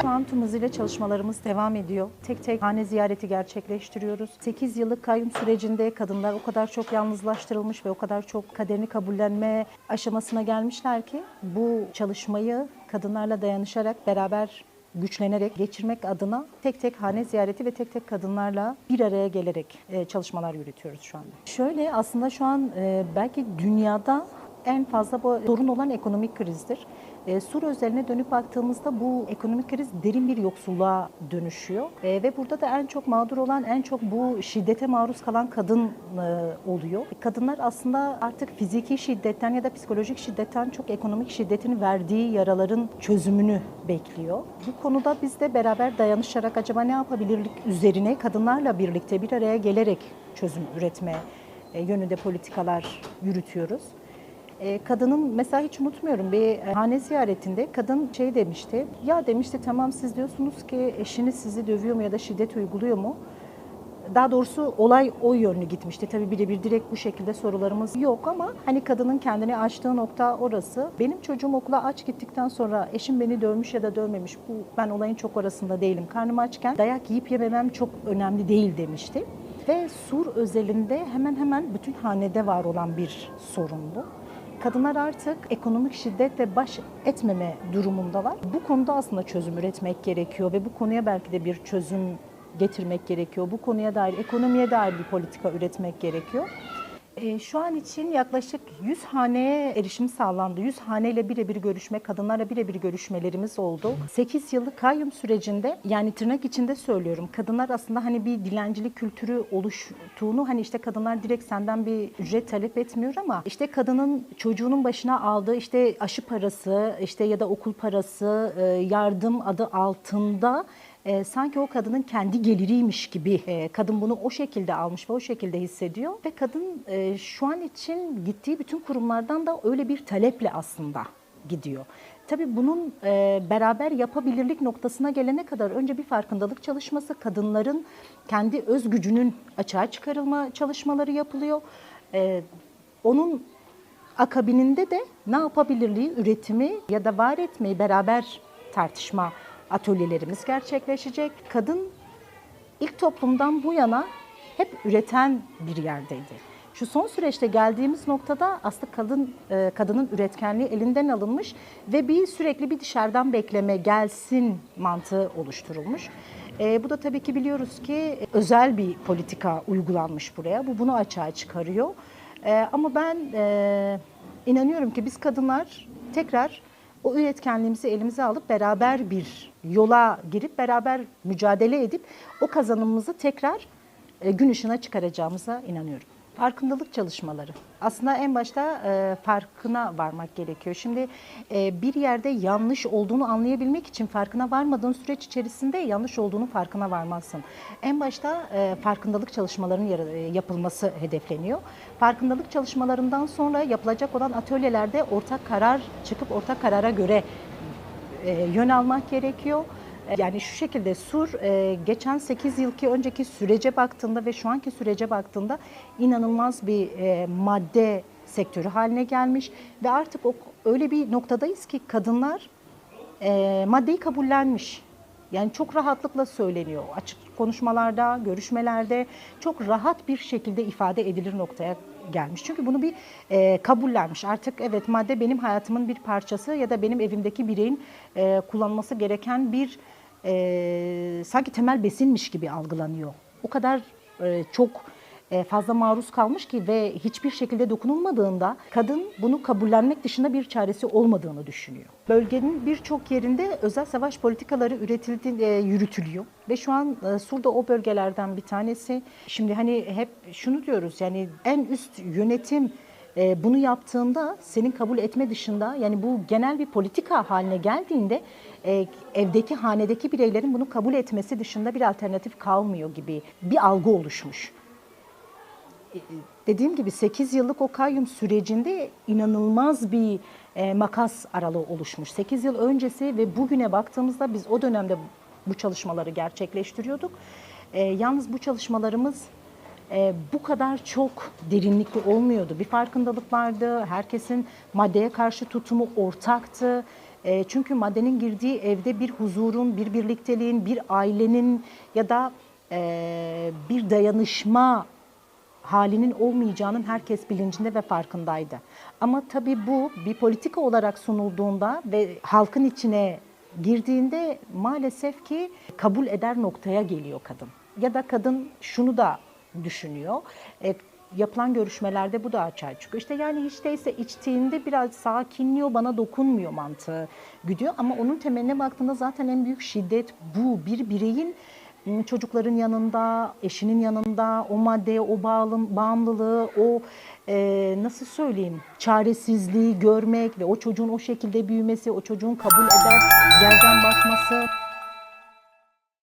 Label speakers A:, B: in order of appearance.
A: Kuantum hızıyla çalışmalarımız devam ediyor. Tek tek hane ziyareti gerçekleştiriyoruz. 8 yıllık kayyum sürecinde kadınlar o kadar çok yalnızlaştırılmış ve o kadar çok kaderini kabullenme aşamasına gelmişler ki bu çalışmayı kadınlarla dayanışarak beraber güçlenerek geçirmek adına tek tek hane ziyareti ve tek tek kadınlarla bir araya gelerek e, çalışmalar yürütüyoruz şu anda. Şöyle aslında şu an e, belki dünyada en fazla bu sorun olan ekonomik krizdir. E, Sur özeline dönüp baktığımızda bu ekonomik kriz derin bir yoksulluğa dönüşüyor. E, ve burada da en çok mağdur olan, en çok bu şiddete maruz kalan kadın e, oluyor. Kadınlar aslında artık fiziki şiddetten ya da psikolojik şiddetten çok ekonomik şiddetin verdiği yaraların çözümünü bekliyor. Bu konuda biz de beraber dayanışarak acaba ne yapabilirlik üzerine kadınlarla birlikte bir araya gelerek çözüm üretme e, yönünde politikalar yürütüyoruz. E, kadının mesela hiç unutmuyorum bir e, hane ziyaretinde kadın şey demişti. Ya demişti tamam siz diyorsunuz ki eşiniz sizi dövüyor mu ya da şiddet uyguluyor mu? Daha doğrusu olay o yönlü gitmişti. Tabii birebir direkt bu şekilde sorularımız yok ama hani kadının kendini açtığı nokta orası. Benim çocuğum okula aç gittikten sonra eşim beni dövmüş ya da dövmemiş. Bu ben olayın çok arasında değilim. Karnım açken dayak yiyip yememem çok önemli değil demişti. Ve Sur özelinde hemen hemen bütün hanede var olan bir sorun bu kadınlar artık ekonomik şiddetle baş etmeme durumundalar. Bu konuda aslında çözüm üretmek gerekiyor ve bu konuya belki de bir çözüm getirmek gerekiyor. Bu konuya dair, ekonomiye dair bir politika üretmek gerekiyor. E, Şu an için yaklaşık 100 haneye erişim sağlandı. 100 haneyle birebir görüşme, kadınlarla birebir görüşmelerimiz oldu. 8 yıllık kayyum sürecinde yani tırnak içinde söylüyorum. Kadınlar aslında hani bir dilencilik kültürü oluştuğunu hani işte kadınlar direkt senden bir ücret talep etmiyor ama işte kadının çocuğunun başına aldığı işte aşı parası işte ya da okul parası e, yardım adı altında e, sanki o kadının kendi geliriymiş gibi e, kadın bunu o şekilde almış ve o şekilde hissediyor ve kadın e, şu an için gittiği bütün kurumlardan da öyle bir taleple aslında gidiyor. Tabii bunun e, beraber yapabilirlik noktasına gelene kadar önce bir farkındalık çalışması, kadınların kendi öz gücünün açığa çıkarılma çalışmaları yapılıyor. E, onun akabininde de ne yapabilirliği, üretimi ya da var etmeyi beraber tartışma atölyelerimiz gerçekleşecek. Kadın ilk toplumdan bu yana hep üreten bir yerdeydi. Şu son süreçte geldiğimiz noktada aslında kadın e, kadının üretkenliği elinden alınmış ve bir sürekli bir dışarıdan bekleme gelsin mantığı oluşturulmuş. E, bu da tabii ki biliyoruz ki özel bir politika uygulanmış buraya. Bu bunu açığa çıkarıyor. E, ama ben e, inanıyorum ki biz kadınlar tekrar o üretkenliğimizi elimize alıp beraber bir yola girip beraber mücadele edip o kazanımımızı tekrar e, gün ışığına çıkaracağımıza inanıyorum. Farkındalık çalışmaları. Aslında en başta e, farkına varmak gerekiyor. Şimdi e, bir yerde yanlış olduğunu anlayabilmek için farkına varmadığın süreç içerisinde yanlış olduğunu farkına varmazsın. En başta e, farkındalık çalışmalarının e, yapılması hedefleniyor. Farkındalık çalışmalarından sonra yapılacak olan atölyelerde ortak karar çıkıp ortak karara göre e, yön almak gerekiyor. Yani şu şekilde Sur e, geçen 8 yılki önceki sürece baktığında ve şu anki sürece baktığında inanılmaz bir e, madde sektörü haline gelmiş ve artık o, öyle bir noktadayız ki kadınlar e, maddeyi kabullenmiş. Yani çok rahatlıkla söyleniyor. Açık konuşmalarda, görüşmelerde çok rahat bir şekilde ifade edilir noktaya gelmiş. Çünkü bunu bir e, kabullenmiş. Artık evet madde benim hayatımın bir parçası ya da benim evimdeki bireyin e, kullanması gereken bir e, sanki temel besinmiş gibi algılanıyor. O kadar e, çok e, fazla maruz kalmış ki ve hiçbir şekilde dokunulmadığında kadın bunu kabullenmek dışında bir çaresi olmadığını düşünüyor. Bölgenin birçok yerinde özel savaş politikaları üretildi, e, yürütülüyor ve şu an e, Sur'da o bölgelerden bir tanesi. Şimdi hani hep şunu diyoruz yani en üst yönetim e, bunu yaptığında senin kabul etme dışında yani bu genel bir politika haline geldiğinde e, evdeki hanedeki bireylerin bunu kabul etmesi dışında bir alternatif kalmıyor gibi bir algı oluşmuş dediğim gibi 8 yıllık o kayyum sürecinde inanılmaz bir e, makas aralığı oluşmuş. 8 yıl öncesi ve bugüne baktığımızda biz o dönemde bu çalışmaları gerçekleştiriyorduk. E, yalnız bu çalışmalarımız e, bu kadar çok derinlikli olmuyordu. Bir farkındalık vardı. Herkesin maddeye karşı tutumu ortaktı. E, çünkü maddenin girdiği evde bir huzurun, bir birlikteliğin, bir ailenin ya da e, bir dayanışma halinin olmayacağının herkes bilincinde ve farkındaydı. Ama tabii bu bir politika olarak sunulduğunda ve halkın içine girdiğinde maalesef ki kabul eder noktaya geliyor kadın. Ya da kadın şunu da düşünüyor. E, yapılan görüşmelerde bu da açığa çıkıyor. İşte yani hiç değilse içtiğinde biraz sakinliyor, bana dokunmuyor mantığı gidiyor. Ama onun temeline baktığında zaten en büyük şiddet bu. Bir bireyin ım, çocukların yanında, eşinin yanında o maddeye, o bağlı, bağımlılığı, o e, nasıl söyleyeyim çaresizliği görmek ve o çocuğun o şekilde büyümesi, o çocuğun kabul eder yerden bakması